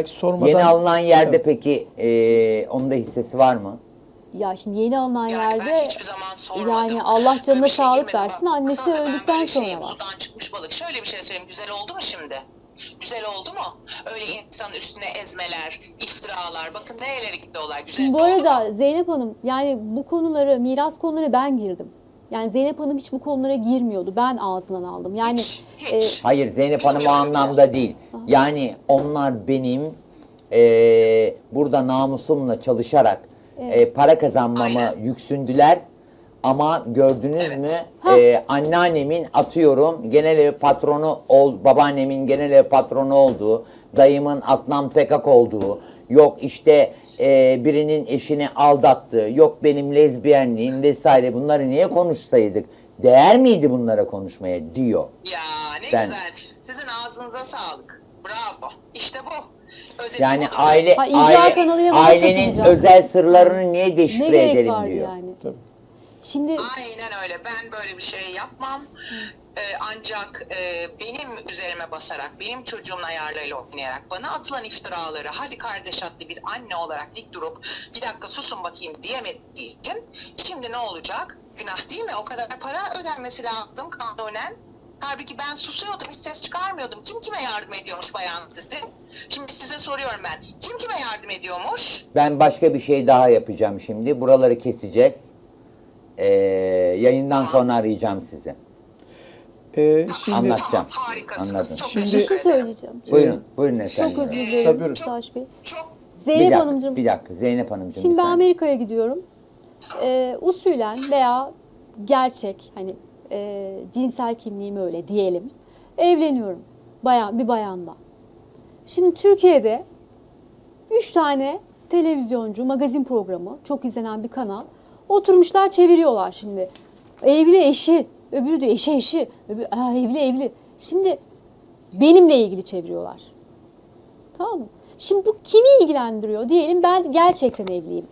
belki sormadan... Yeni alınan yerde Evet. peki e, onun da hissesi var mı? Ya şimdi yeni alınan Yani ben yerde hiçbir zaman sormadım. yani Allah Böyle canına bir şey sağlık girmedim versin, annesi ben öldükten böyle sonra şey, var. Buradan çıkmış balık. Şöyle bir şey söyleyeyim. Güzel oldu mu şimdi? Güzel oldu mu? Öyle insanın üstüne ezmeler, iftiralar. Bakın nerelere gitti olay. Güzel Şimdi bu oldu mu? arada Zeynep Hanım yani bu konuları miras konuları ben girdim. Yani Zeynep Hanım hiç bu konulara girmiyordu. Ben ağzından aldım. Yani Hiç, e. Hayır Zeynep Hanım o anlamda değil. Yani onlar benim e, burada namusumla çalışarak e, para kazanmamı Aynen. yüksündüler. Ama gördünüz mü e, anneannemin atıyorum genel ev patronu ol, babaannemin genel ev patronu olduğu, dayımın Adnan Pekak olduğu, yok işte e, birinin eşini aldattığı, yok benim lezbiyenliğim vesaire bunları niye konuşsaydık? Değer miydi bunlara konuşmaya diyor. Ya ne Ben- güzel. Sizin ağzınıza sağlık. Bravo. İşte bu. Özeti Yani budur. aile, Ha, aile kanalıyla ailenin özel sırlarını niye ne deşifre gerek edelim vardı diyor. yani. Şimdi Aynen öyle. Ben böyle bir şey yapmam. Ee, ancak e, benim üzerime basarak, benim çocuğumun ayarlarıyla oynayarak bana atılan iftiraları hadi kardeş adlı bir anne olarak dik durup bir dakika susun bakayım diyemediği için şimdi ne olacak? Günah değil mi? O kadar para ödenmesi lazım kanunen. Halbuki ben susuyordum, hiç ses çıkarmıyordum. Kim kime yardım ediyormuş bayan sizi? Şimdi size soruyorum ben. Kim kime yardım ediyormuş? Ben başka bir şey daha yapacağım şimdi. Buraları keseceğiz. Ee, yayından sonra arayacağım sizi. Ee, şimdi Anlatacağım. Tamam, harikasınız. Anladım. Çok Şimdi- bir teşekkür şey ederim. söyleyeceğim. Buyurun, buyurun Esen Çok özür Tabii, dilerim buyurun. Savaş Bey. Çok Bir Zeynep dakika, Hanımcığım. bir dakika. Zeynep Hanımcığım Şimdi bir ben saniye. Amerika'ya gidiyorum. Ee, usulen veya gerçek hani e, cinsel kimliğim öyle diyelim. Evleniyorum. Bayan bir bayanla. Şimdi Türkiye'de üç tane televizyoncu, magazin programı, çok izlenen bir kanal. Oturmuşlar çeviriyorlar şimdi. Evli eşi, öbürü de eşi eşi, öbürü, Aa, evli evli. Şimdi benimle ilgili çeviriyorlar. Tamam mı? Şimdi bu kimi ilgilendiriyor? Diyelim ben gerçekten evliyim.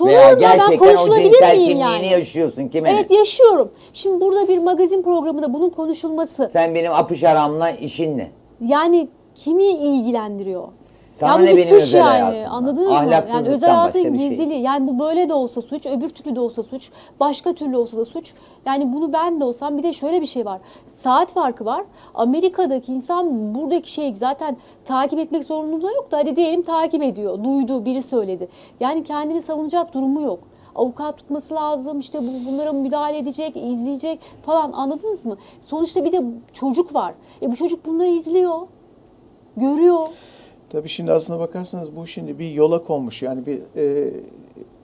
Veya Soruyorum ya ben gerçekten o konuşulabilir cinsel miyim kimliğini yani? yaşıyorsun. Kime Evet yaşıyorum. Şimdi burada bir magazin programında bunun konuşulması Sen benim apış aramla işin ne? yani kimi ilgilendiriyor? Sana ya bu ne bir benim suç özel yani. hayatımdan? Anladınız mı? Yani özel hayatın şey. gizliliği. Yani bu böyle de olsa suç, öbür türlü de olsa suç, başka türlü olsa da suç. Yani bunu ben de olsam bir de şöyle bir şey var. Saat farkı var. Amerika'daki insan buradaki şeyi zaten takip etmek zorunluluğu yok da hadi diyelim takip ediyor. Duydu, biri söyledi. Yani kendini savunacak durumu yok. Avukat tutması lazım, işte bu, bunlara müdahale edecek, izleyecek falan anladınız mı? Sonuçta bir de çocuk var. E bu çocuk bunları izliyor, görüyor. Tabii şimdi aslına bakarsanız bu şimdi bir yola konmuş. Yani bir e,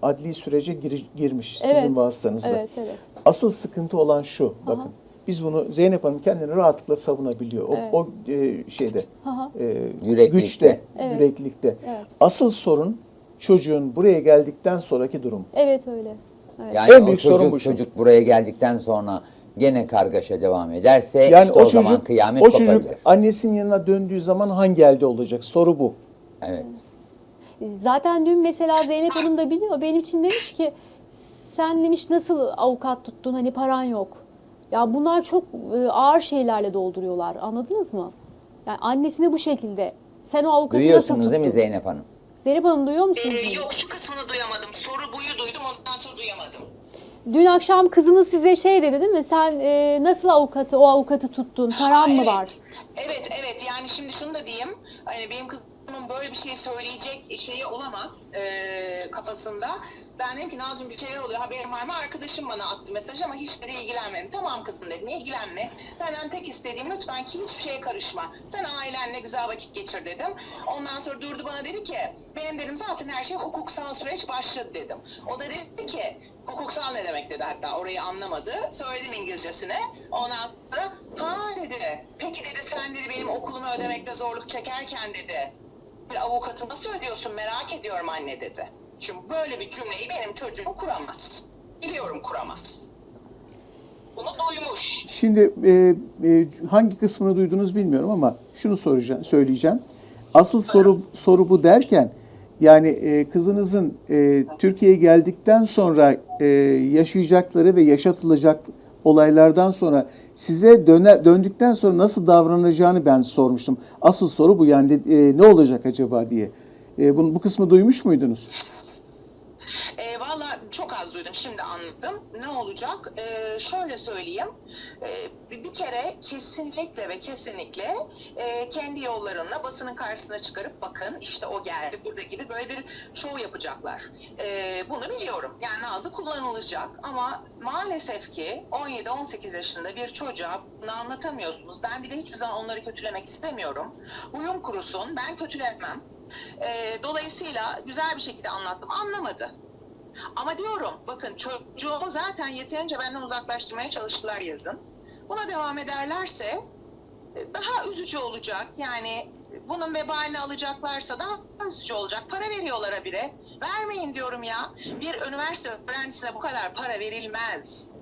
adli sürece gir- girmiş Evet. sizin vasıtanızla. Evet, evet. Asıl sıkıntı olan şu. Bakın. Biz bunu Zeynep Hanım kendini rahatlıkla savunabiliyor. O, Evet. o e, şeyde. Aha. e, Yüreklilikte. güçte, Evet. yüreklilikte. Evet. Asıl sorun çocuğun buraya geldikten sonraki durum. Evet öyle. Evet. Yani En büyük çocuk, sorun bu çocuk buraya geldikten sonra gene kargaşa devam ederse Yani işte o, o, zaman çocuk kıyamet o çocuk kopabilir. annesinin yanına döndüğü zaman hangi elde olacak? Soru bu. Evet. Zaten dün mesela Zeynep Hanım da biliyor. Benim için demiş ki sen demiş nasıl avukat tuttun hani paran yok. Ya bunlar çok e, ağır şeylerle dolduruyorlar. Anladınız mı? Yani annesine bu şekilde. Sen o avukatı nasıl Duyuyorsunuz tuttun? değil mi Zeynep Hanım? Zeynep Hanım duyuyor musunuz? Ee, yok şu kısmını duyamadım. Soru buyu duydum ondan sonra duyamadım. Dün akşam kızınız size şey dedi değil mi? Sen e, nasıl avukatı, o avukatı tuttun? Paran mı var? Evet evet yani şimdi şunu da diyeyim. Hani benim kızımın böyle bir şey söyleyecek şeyi olamaz eee, kafasında. Ben dedim ki Nazım bir şeyler oluyor haberin var mı? Arkadaşım bana attı mesaj ama hiç de ilgilenmedim. Tamam kızım dedim ilgilenme. Senden tek istediğim lütfen ki hiçbir şeye karışma. Sen ailenle güzel vakit geçir dedim. Ondan sonra durdu bana dedi ki benim dedim zaten her şey hukuksal süreç başladı dedim. O da dedi ki hukuksal ne demek dedi hatta orayı anlamadı. Söyledim İngilizcesine. Ondan sonra ha dedi. Peki dedi sen dedi benim okulumu ödemekte zorluk çekerken dedi. Bir avukatı nasıl ödüyorsun merak ediyorum anne dedi. Şimdi böyle bir cümleyi benim çocuğum kuramaz. Biliyorum kuramaz. Bunu duymuş. Şimdi e, e, hangi kısmını duydunuz bilmiyorum ama şunu soracağım, söyleyeceğim. Asıl soru soru bu derken yani e, kızınızın e, Türkiye'ye geldikten sonra e, yaşayacakları ve yaşatılacak olaylardan sonra size döne, döndükten sonra nasıl davranacağını ben sormuştum. Asıl soru bu yani e, ne olacak acaba diye. E, bunu, bu kısmı duymuş muydunuz? E, Valla çok az duydum şimdi anladım. Ne olacak? E, şöyle söyleyeyim. E, bir kere kesinlikle ve kesinlikle e, kendi yollarında basının karşısına çıkarıp bakın işte o geldi burada gibi böyle bir şov yapacaklar. E, bunu biliyorum. Yani Nazlı kullanılacak ama maalesef ki 17-18 yaşında bir çocuğa bunu anlatamıyorsunuz. Ben bir de hiçbir zaman onları kötülemek istemiyorum. Uyum kurusun. Ben kötülemem. E, dolayısıyla güzel bir şekilde anlattım. Anlamadı. Ama diyorum bakın çocuğumu zaten yeterince benden uzaklaştırmaya çalıştılar yazın. Buna devam ederlerse e, daha üzücü olacak. Yani bunun vebalini alacaklarsa daha üzücü olacak. Para veriyorlar habire. Vermeyin diyorum ya. Bir üniversite öğrencisine bu kadar para verilmez.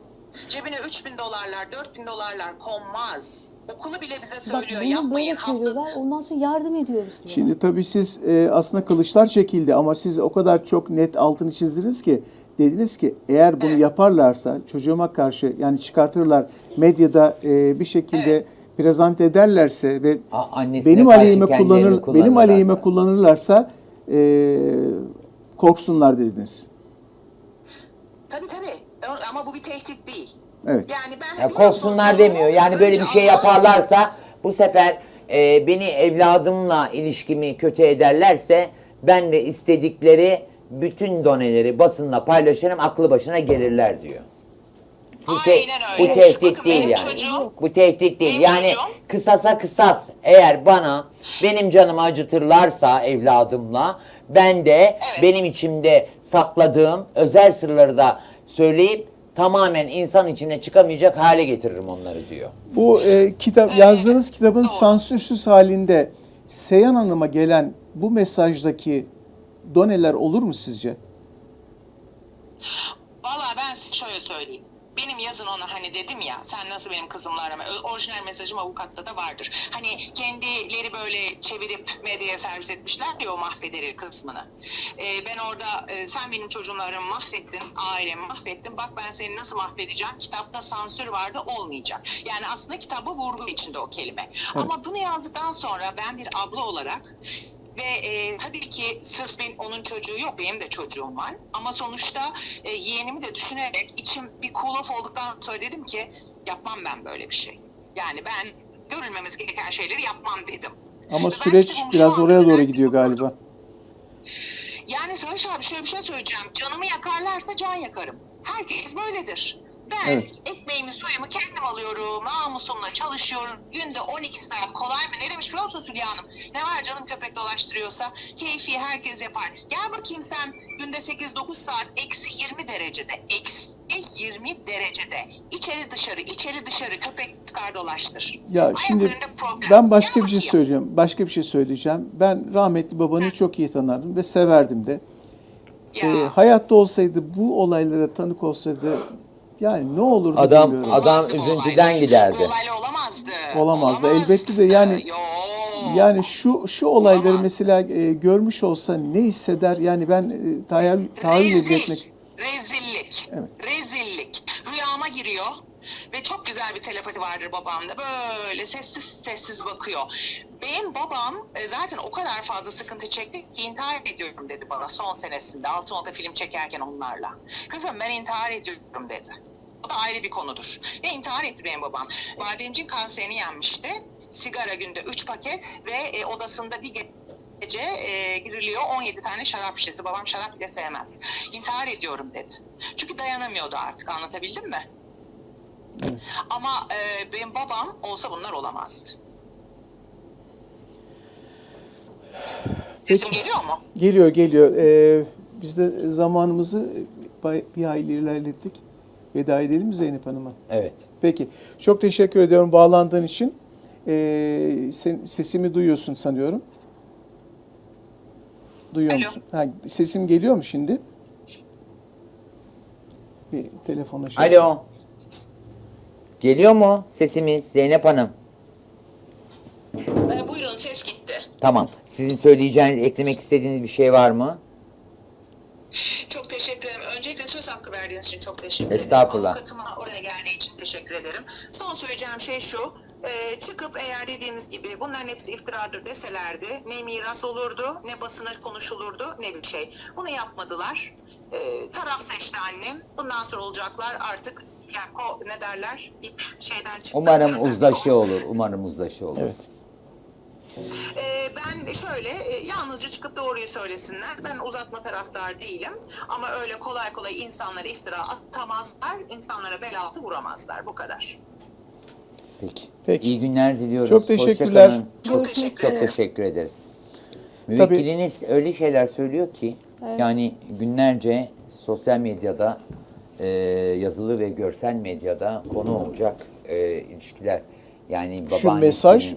Cebine 3 bin dolarlar, 4 bin dolarlar konmaz. Okulu bile bize Bak söylüyor bunu yapmayın. böyle hafta- söylüyorlar. Ondan sonra yardım ediyoruz diyor. Şimdi tabii siz e, aslında kılıçlar çekildi ama siz o kadar çok net altını çizdiniz ki dediniz ki eğer bunu yaparlarsa çocuğuma karşı yani çıkartırlar medyada e, bir şekilde prezent ederlerse ve A- benim aleyhime kullanır benim aleyhime kullanırlarsa e, korksunlar dediniz. Ama bu bir tehdit değil. Evet. Yani ben Ya korksunlar demiyor. Yani böyle bir şey yaparlarsa bu sefer e, beni evladımla ilişkimi kötü ederlerse ben de istedikleri bütün doneleri basınla paylaşırım aklı başına gelirler diyor. Bu, te- Aynen öyle. bu tehdit Bakın değil benim yani. çocuğum- bu tehdit değil. benim Yani çocuğum- kısasa kısas eğer bana benim canımı acıtırlarsa evladımla ben de Evet. benim içimde sakladığım özel sırları da söyleyip tamamen insan içine çıkamayacak hale getiririm onları diyor. Bu e, kitap yazdığınız kitabın sansürsüz halinde Seyhan Hanım'a gelen bu mesajdaki doneler olur mu sizce? Valla ben size şöyle söyleyeyim. Benim yazın ona hani dedim ya sen nasıl benim kızımla arama. Orijinal mesajım avukatta da vardır. Hani kendileri böyle çevirip medyaya servis etmişler diyor o mahvederir kısmını. Ee, ben orada e, sen benim çocuğumla aramı mahvettin, ailemi mahvettin. Bak ben seni nasıl mahvedeceğim. Kitapta sansür vardı olmayacak. Yani aslında kitabı vurgu içinde o kelime. Ama bunu yazdıktan sonra ben bir abla olarak ve e, tabii ki sırf benim, onun çocuğu yok, benim de çocuğum var. Ama sonuçta e, yeğenimi de düşünerek içim bir cool off olduktan sonra dedim ki yapmam ben böyle bir şey. Yani ben görülmemiz gereken şeyleri yapmam dedim. Ama Ve süreç şu biraz oraya doğru gidiyor galiba. Yani Savaş abi şöyle bir şey söyleyeceğim. Canımı yakarlarsa can yakarım. Herkes böyledir. Ben Evet. ekmeğimi suyumu kendim alıyorum. Namusumla çalışıyorum. Günde 12 saat kolay mı? Ne demiş biliyor musun Hülya Hanım? Ne var canım köpek dolaştırıyorsa? Keyfi herkes yapar. Gel bakayım sen günde 8-9 saat eksi 20 derecede. Eksi 20 derecede. içeri dışarı, içeri dışarı köpek çıkar dolaştır. Ya şimdi ben başka Gel bir şey bakayım. söyleyeceğim. Başka bir şey söyleyeceğim. Ben rahmetli babanı çok iyi tanırdım ve severdim de. Ee, hayatta olsaydı bu olaylara tanık olsaydı yani ne olurdu Adam- bilmiyorum. adam Olmazdı bu üzüntüden giderdi. Bu olamazdı. Olamazdı. Elbette de yani- Yo. Yani şu şu olayları Olamaz. mesela e, görmüş olsa ne hisseder? Yani ben e, tahayyül, tahayyül bile Rezil, etmek Rezillik. Evet. Rezillik. Rüyama giriyor. Ve çok güzel bir telepati vardır babamda. Böyle sessiz sessiz bakıyor. Benim babam e, zaten o kadar fazla sıkıntı çekti ki intihar ediyorum dedi bana son senesinde. Altınoluk'ta film çekerken onlarla. Kızım ben intihar ediyorum dedi. O da ayrı bir konudur. Ve intihar etti benim babam. Bademcik kanserini yenmişti. Sigara günde 3 paket ve e, odasında bir ge- gece e, giriliyor 17 tane şarap şişesi. Babam şarap bile sevmez. İntihar ediyorum dedi. Çünkü dayanamıyordu artık anlatabildim mi? Ama e, benim babam olsa bunlar olamazdı. Sesim geliyor mu? geliyor geliyor. Ee, biz de zamanımızı bir hayli ilerlettik. Veda edelim mi Zeynep Hanım'a? Evet. Peki. Çok teşekkür ediyorum bağlandığın için. Ee, sen, sesimi duyuyorsun sanıyorum. Duyuyor Alo. musun? Ha, sesim geliyor mu şimdi? Bir telefona şey. Alo. Geliyor mu sesimiz Zeynep Hanım? E, buyurun ses gitti. Tamam. Sizin söyleyeceğiniz, eklemek istediğiniz bir şey var mı? Çok teşekkür ederim. Öncelikle söz hakkı verdiğiniz için çok teşekkür ederim. Estağfurullah. Avukatıma oraya geldiği için teşekkür ederim. Son söyleyeceğim şey şu. e, çıkıp eğer dediğiniz gibi bunların hepsi iftiradır deselerdi ne miras olurdu ne basına konuşulurdu ne bir şey. Bunu yapmadılar. E, taraf seçti annem. Bundan sonra olacaklar artık yani ko, ne derler ip şeyden çıktı. Umarım uzlaşı olur. Umarım uzlaşı olur. Evet. Ee, ben şöyle e, yalnızca çıkıp doğruyu söylesinler. Ben uzatma taraftar değilim. Ama öyle kolay kolay insanlara iftira atamazlar. insanlara bel altı vuramazlar. Bu kadar. Peki. Peki. İyi günler diliyoruz. Çok teşekkürler. Çok teşekkür Çok teşekkür ederiz. Müvekkiliniz öyle şeyler söylüyor ki yani günlerce sosyal medyada e, yazılı ve görsel medyada konu olacak e, ilişkiler. Yani Şu mesaj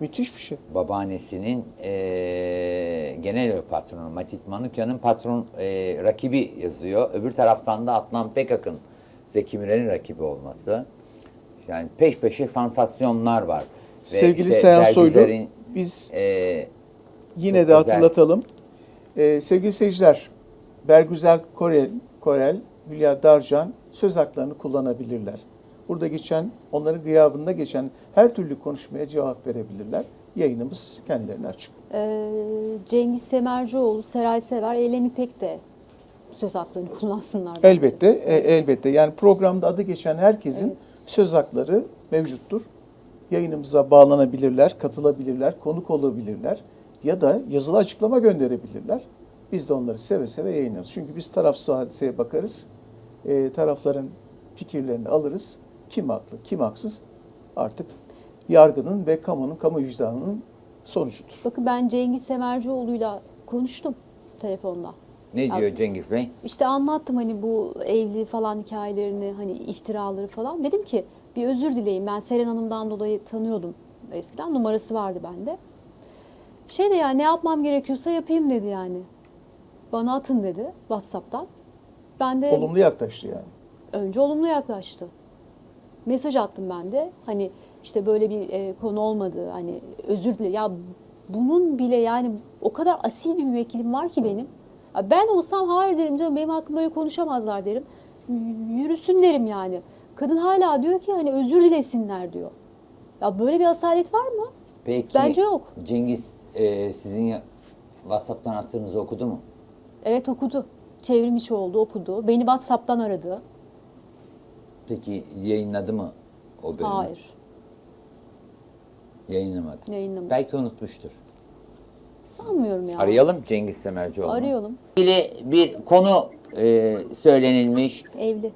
müthiş bir şey. babaannesinin e, genel patronu Matit Manukya'nın patron e, rakibi yazıyor. Öbür taraftan da Adnan Pekak'ın Zeki Müren'in rakibi olması. Yani peş peşe sansasyonlar var. Ve Sevgili işte Seyhan Soylu, biz e, Yine Çok de güzel. hatırlatalım. Ee, sevgili seyirciler, Bergüzel Korel, Korel, Hülya Darcan söz haklarını kullanabilirler. Burada geçen, onların gıyabında geçen her türlü konuşmaya cevap verebilirler. Yayınımız kendilerine açık. Ee, Cengiz Semercioğlu, Seray Sever, Eylem İpek de söz haklarını kullansınlar. bence. Elbette, e, elbette. Yani programda adı geçen herkesin söz hakları mevcuttur. Yayınımıza bağlanabilirler, katılabilirler, konuk olabilirler ya da yazılı açıklama gönderebilirler. Biz de onları seve seve yayınlarız. Çünkü biz tarafsız hadiseye bakarız. E, tarafların fikirlerini alırız. Kim haklı, kim haksız artık yargının ve kamunun, kamu vicdanının sonucudur. Bakın ben Cengiz Semercioğlu'yla konuştum telefonda. ne diyor Cengiz Bey? İşte anlattım hani bu evli falan hikayelerini, hani iftiraları falan. Dedim ki bir özür dileyin. Ben Seren Hanım'dan dolayı tanıyordum eskiden. Numarası vardı bende. Şey de yani ne yapmam gerekiyorsa yapayım dedi yani. Bana atın dedi WhatsApp'tan. Ben de Olumlu yaklaştı yani. önce olumlu yaklaştı. Mesaj attım ben de. Hani işte böyle bir e, konu olmadı. Hani özür dile. Ya bunun bile yani o kadar asil bir müvekkilim var ki benim. Ya ben olsam hayır derim canım benim hakkımda öyle konuşamazlar derim. Y- Yürüsün derim yani. Kadın hala diyor ki hani özür dilesinler diyor. Ya böyle bir asalet var mı? Peki Bence yok. Cengiz e, sizin ya- WhatsApp'tan attığınızı okudu mu? Evet okudu. Çevrim içi oldu okudu. Beni WhatsApp'tan aradı. Peki yayınladı mı o bölümü? Hayır. Yayınlamadı. Yayınlamadı. Belki unutmuştur. Sanmıyorum ya. Arayalım Cengiz Semercioğlu'nu. Arayalım. İlgili bir konu e, söylenilmiş, Evli.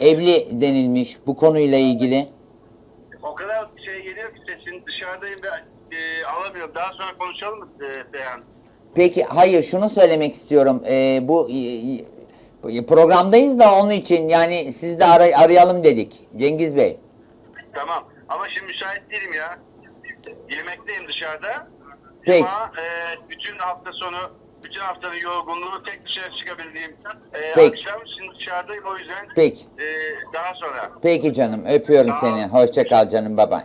evli denilmiş bu konuyla ilgili. O kadar şey geliyor ki sesin dışarıdayım ve e, alamıyorum. Daha sonra konuşalım mı e, Seyhan? Peki hayır şunu söylemek istiyorum. E, bu e, e, programdayız da onun için yani siz de aray- arayalım dedik Cengiz Bey. Tamam. Ama şimdi müsait değilim ya. Yemekteyim dışarıda. Peki. Ama e, bütün hafta sonu, bütün haftanın yorgunluğu tek dışarı çıkabildiğim e, Peki. akşam şimdi dışarıdayım o yüzden Peki. e, daha sonra. Peki canım öpüyorum Tamam. seni. Hoşça kal canım baba.